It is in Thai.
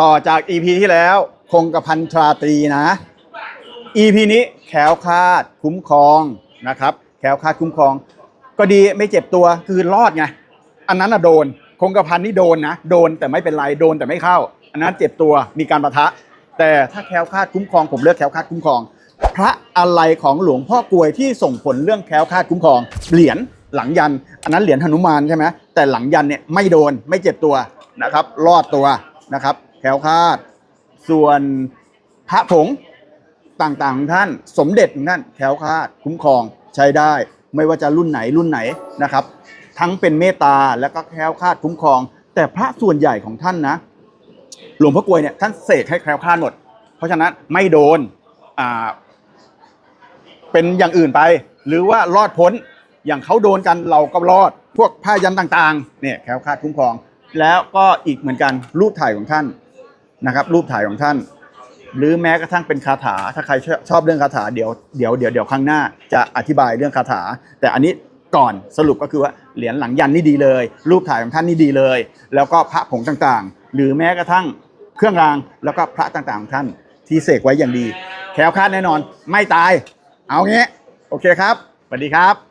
ต่อจาก EP ที่แล้วคงกระพันตราตรีนะ EP นี้แขวคาดคุ้มครองนะครับ แขวคาดคุ้มครอง ก็ดีไม่เจ็บตัวคือรอดไงอันนั้นอะโดน คงกระพันนี่โดนนะโดนแต่ไม่เป็นไรโดนแต่ไม่เข้า อันนั้นเจ็บตัวมีการประทะ แต่ถ้าแคล้วคาดคุ้มครอง ผมเลือกแคล้วคาดคุ้มครอง พระอะไรของหลวงพ่อกลวยที่ส่งผลเรื่องแคล้วคาดคุ้มครอง เหรียญหลังยัน อันนั้นเหรียญหนุมานใช่ไหมแต่หลังยันเนี่ยไม่โดนไม่เจ็บตัวนะครับ รอดตัวนะครับ แคล้วคลาด ส่วนพระผงต่างๆของท่าน สมเด็จของท่านแคล้วคลาดคุ้มครองใช้ได้ ไม่ว่าจะรุ่นไหนรุ่นไหนนะครับ ทั้งเป็นเมตตาแล้วก็แคล้วคลาดคุ้มครอง แต่พระส่วนใหญ่ของท่านนะหลวงพ่อกลวยเนี่ยท่านเสกให้แคล้วคลาดหมด เพราะฉะนั้นไม่โดนอ่าเป็นอย่างอื่นไป หรือว่ารอดพ้นอย่างเขาโดนกันเราก็รอด พวกผ้ายันต่างๆเนี่ยแคล้วคลาดคุ้มครอง แล้วก็อีกเหมือนกันรูปถ่ายของท่าน นะครับ รูปถ่ายของท่าน หรือแม้กระทั่งเป็นคาถาถ้าใครชอบเรื่องคาถาเดี๋ยวเดี๋ยวเดี๋ยวเดี๋ยวครั้งหน้าจะอธิบายเรื่องคาถา แต่อันนี้ก่อนสรุปก็คือว่าเหรียญหลังยันนี่ดีเลย รูปถ่ายของท่านนี่ดีเลย แล้วก็พระผงต่างๆ หรือแม้กระทั่งเครื่องรางแล้วก็พระต่างๆของท่านที่เสกไว้อย่างดีแคล้วคลาดแน่นอนไม่ตาย เอางี้โอเคครับสวัสดีครับ